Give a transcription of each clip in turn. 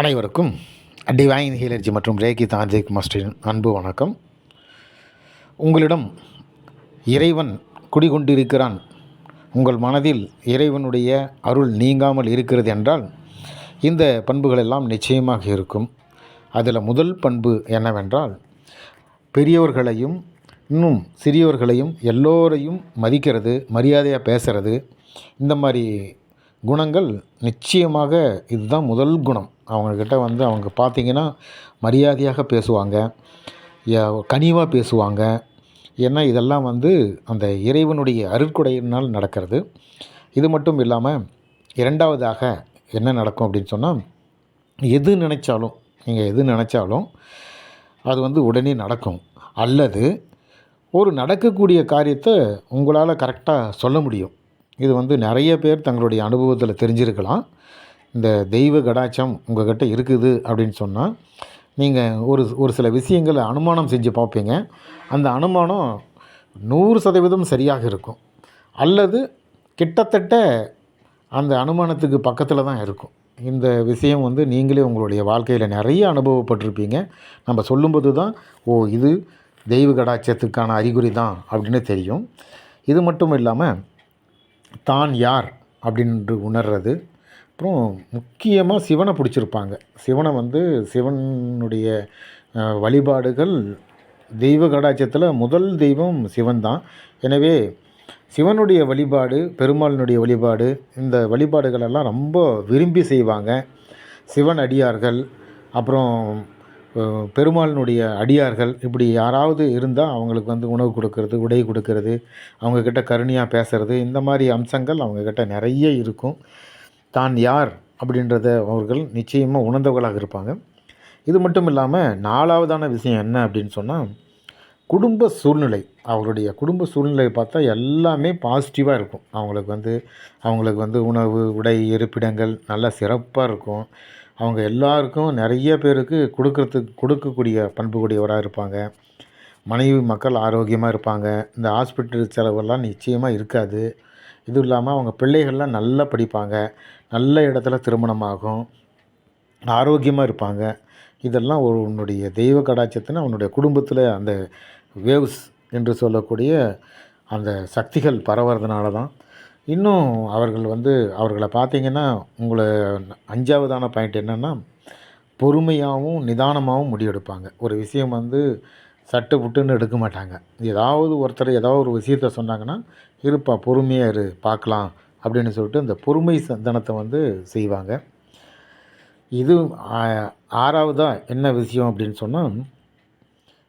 அனைவருக்கும் டிவைன் ஹீலர்ஜி மற்றும் ரேகி தாந்திரிக் மாஸ்டரின் அன்பு வணக்கம். உங்களிடம் இறைவன் குடிகொண்டிருக்கிறான். உங்கள் மனதில் இறைவனுடைய அருள் நீங்காமல் இருக்கிறது என்றால் இந்த பண்புகள் எல்லாம் நிச்சயமாக இருக்கும். அதில் முதல் பண்பு என்னவென்றால் பெரியவர்களையும் இன்னும் சிறியவர்களையும் எல்லோரையும் மதிக்கிறது மரியாதையாக பேசுகிறது இந்த மாதிரி குணங்கள் நிச்சயமாக இதுதான் முதல் குணம். அவங்கக்கிட்ட வந்து அவங்க பார்த்திங்கன்னா மரியாதையாக பேசுவாங்க. கனிவாக பேசுவாங்க. ஏன்னா இதெல்லாம் வந்து அந்த இறைவனுடைய அருட்கொடையினால் நடக்கிறது. இது மட்டும் இல்லாமல் இரண்டாவதாக என்ன நடக்கும் அப்படின்னு சொன்னால் எது நினைச்சாலும் நீங்கள் எது நினச்சாலும் அது வந்து உடனே நடக்கும். அல்லது ஒரு நடக்கக்கூடிய காரியத்தை உங்களால் கரெக்டாக சொல்ல முடியும். இது வந்து நிறைய பேர் தங்களுடைய அனுபவத்தில் தெரிஞ்சிருக்கலாம். இந்த தெய்வ கடாட்சம் உங்கள்கிட்ட இருக்குது அப்படின்னு சொன்னால் நீங்கள் ஒரு ஒரு சில விஷயங்களை அனுமானம் செஞ்சு பார்ப்பீங்க. அந்த அனுமானம் நூறு சதவீதம் சரியாக இருக்கும். அல்லது கிட்டத்தட்ட அந்த அனுமானத்துக்கு பக்கத்தில் தான் இருக்கும். இந்த விஷயம் வந்து நீங்களே உங்களுடைய வாழ்க்கையில் நிறைய அனுபவப்பட்டிருப்பீங்க. நம்ம சொல்லும்போது தான் ஓ இது தெய்வ கடாட்சத்துக்கான அறிகுறி தான் அப்படின்னு தெரியும். இது மட்டும் இல்லாமல் தான் யார் அப்படின்று உணர்றது. அப்புறம் முக்கியமாக சிவனை பிடிச்சிருப்பாங்க. சிவனை வந்து சிவனுடைய வழிபாடுகள் தெய்வ கடாட்சத்தில் முதல் தெய்வம் சிவன் தான். எனவே சிவனுடைய வழிபாடு பெருமாளினுடைய வழிபாடு இந்த வழிபாடுகளெல்லாம் ரொம்ப விரும்பி செய்வாங்க. சிவன் அடியார்கள் அப்புறம் பெருமாளினுடைய அடியார்கள் இப்படி யாராவது இருந்தால் அவங்களுக்கு வந்து உணவு கொடுக்கறது உடை கொடுக்கறது அவங்கக்கிட்ட கருணையாக பேசுறது இந்த மாதிரி அம்சங்கள் அவங்கக்கிட்ட நிறைய இருக்கும். தான் யார் அப்படின்றத அவர்கள் நிச்சயமாக உணர்ந்தவர்களாக இருப்பாங்க. இது மட்டும் இல்லாமல் நாலாவதான விஷயம் என்ன அப்படின்னு சொன்னால் குடும்ப சூழ்நிலை. அவங்களுடைய குடும்ப சூழ்நிலை பார்த்தா எல்லாமே பாசிட்டிவாக இருக்கும். அவங்களுக்கு வந்து அவங்களுக்கு வந்து உணவு உடை இருப்பிடங்கள் நல்லா சிறப்பாக இருக்கும். அவங்க எல்லாருக்கும் நிறைய பேருக்கு கொடுக்கறதுக்கு கொடுக்கக்கூடிய பண்புக்கூடியவராக இருப்பாங்க. மனைவி மக்கள் ஆரோக்கியமாக இருப்பாங்க. இந்த ஹாஸ்பிட்டல் செலவெல்லாம் நிச்சயமாக இருக்காது. இதுவும் இல்லாமல் அவங்க பிள்ளைகள்லாம் நல்லா படிப்பாங்க. நல்ல இடத்துல திருமணமாகும். ஆரோக்கியமாக இருப்பாங்க. இதெல்லாம் ஒரு உன்னுடைய தெய்வ கடாட்சத்தின அவனுடைய குடும்பத்தில் அந்த வேவ்ஸ் என்று சொல்லக்கூடிய அந்த சக்திகள் பரவுறதுனால தான் இன்னும் அவர்கள் வந்து அவர்களை பார்த்தீங்கன்னா உங்களை அஞ்சாவதான பாயிண்ட் என்னென்னா பொறுமையாகவும் நிதானமாகவும் முடிவெடுப்பாங்க. ஒரு விஷயம் வந்து சட்டு புட்டுன்னு எடுக்க மாட்டாங்க. ஏதாவது ஒருத்தர் ஏதாவது ஒரு விஷயத்த சொன்னாங்கன்னா இருப்பா பொறுமையாக இரு பார்க்கலாம் அப்படின்னு சொல்லிட்டு இந்த பொறுமை சந்தனத்தை வந்து செய்வாங்க. இது ஆறாவதாக என்ன விஷயம் அப்படின்னு சொன்னால்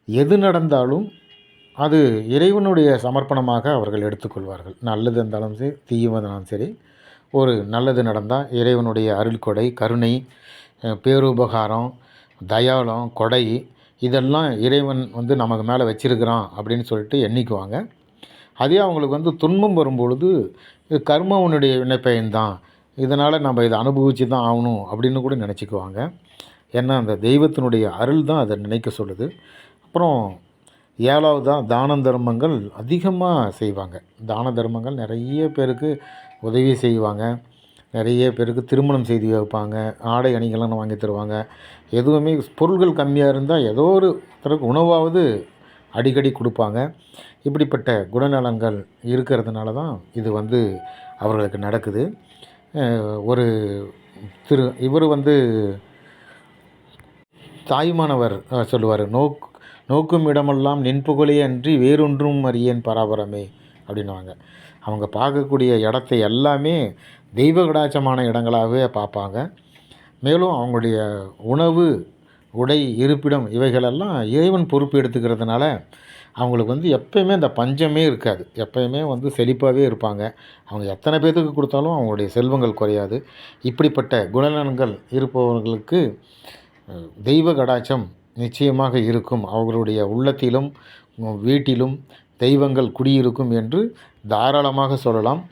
எது நடந்தாலும் அது இறைவனுடைய சமர்ப்பணமாக அவர்கள் எடுத்துக்கொள்வார்கள். நல்லது இருந்தாலும் சரி தீயவதனாலும் சரி. ஒரு நல்லது நடந்தால் இறைவனுடைய அருள்கொடை கருணை பேருபகாரம் தயாளம் கொடை இதெல்லாம் இறைவன் வந்து நமக்கு மேலே வச்சிருக்கிறான் அப்படின்னு சொல்லிட்டு எண்ணிக்குவாங்க. அதே அவங்களுக்கு வந்து துன்பம் வரும்பொழுது இது கர்மவனுடைய வினைப்பயன் தான் இதனால் நம்ம இதை அனுபவித்து தான் ஆகணும் அப்படின்னு கூட நினச்சிக்குவாங்க. ஏன்னா அந்த தெய்வத்தினுடைய அருள் தான் அதை நினைக்க சொல்லுது. அப்புறம் ஏழாவதாக தான தர்மங்கள் அதிகமாக செய்வாங்க. தான தர்மங்கள் நிறைய பேருக்கு உதவி செய்வாங்க. நிறைய பேருக்கு திருமணம் செய்து வைப்பாங்க. ஆடை அணிகள்லாம் வாங்கி தருவாங்க. எதுவுமே பொருள்கள் கம்மியாக இருந்தால் ஏதோ ஒரு தரக்கு உணவாவது அடிக்கடி கொடுப்பாங்க. இப்படிப்பட்ட குணநலங்கள் இருக்கிறதுனால தான் இது வந்து அவர்களுக்கு நடக்குது. ஒரு திரு இவர் வந்து தாய்மானவர் சொல்லுவார் நோக் நோக்கும் இடமெல்லாம் நின்புகழே அன்றி வேறொன்றும் அறியேன் பராபரமே அப்படின்னுவாங்க. அவங்க பார்க்கக்கூடிய இடத்தை எல்லாமே தெய்வ கடாட்சமான இடங்களாகவே பார்ப்பாங்க. மேலும் அவங்களுடைய உணவு உடை இருப்பிடம் இவைகளெல்லாம் இறைவன் பொறுப்பு எடுத்துக்கிறதுனால அவங்களுக்கு வந்து எப்பயுமே அந்த பஞ்சமே இருக்காது. எப்பயுமே வந்து செழிப்பாகவே இருப்பாங்க. அவங்க எத்தனை பேர்த்துக்கு கொடுத்தாலும் அவங்களுடைய செல்வங்கள் குறையாது. இப்படிப்பட்ட குணநலன்கள் இருப்பவர்களுக்கு தெய்வ கடாட்சம் நிச்சயமாக இருக்கும். அவர்களுடைய உள்ளத்திலும் வீட்டிலும் தெய்வங்கள் குடியிருக்கும் என்று தாராளமாக சொல்லலாம்.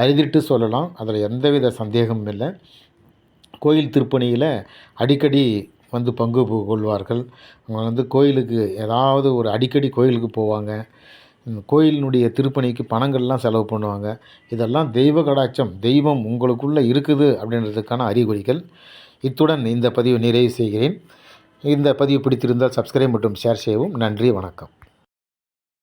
அரிதிட்டு சொல்லலாம். அதில் எந்தவித சந்தேகமும் இல்லை. கோயில் திருப்பணியில் அடிக்கடி வந்து பங்கு கொள்வார்கள். அவங்க வந்து கோயிலுக்கு ஏதாவது ஒரு அடிக்கடி கோயிலுக்கு போவாங்க. கோயிலினுடைய திருப்பணிக்கு பணங்கள்லாம் செலவு பண்ணுவாங்க. இதெல்லாம் தெய்வ கடாட்சம். தெய்வம் உங்களுக்குள்ளே இருக்குது அப்படின்றதுக்கான அறிகுறிகள். இத்துடன் இந்த பதிவை நிறைவு செய்கிறேன். இந்த பதிவு பிடித்திருந்தால் சப்ஸ்கிரைப் மற்றும் ஷேர் செய்யவும். நன்றி வணக்கம்.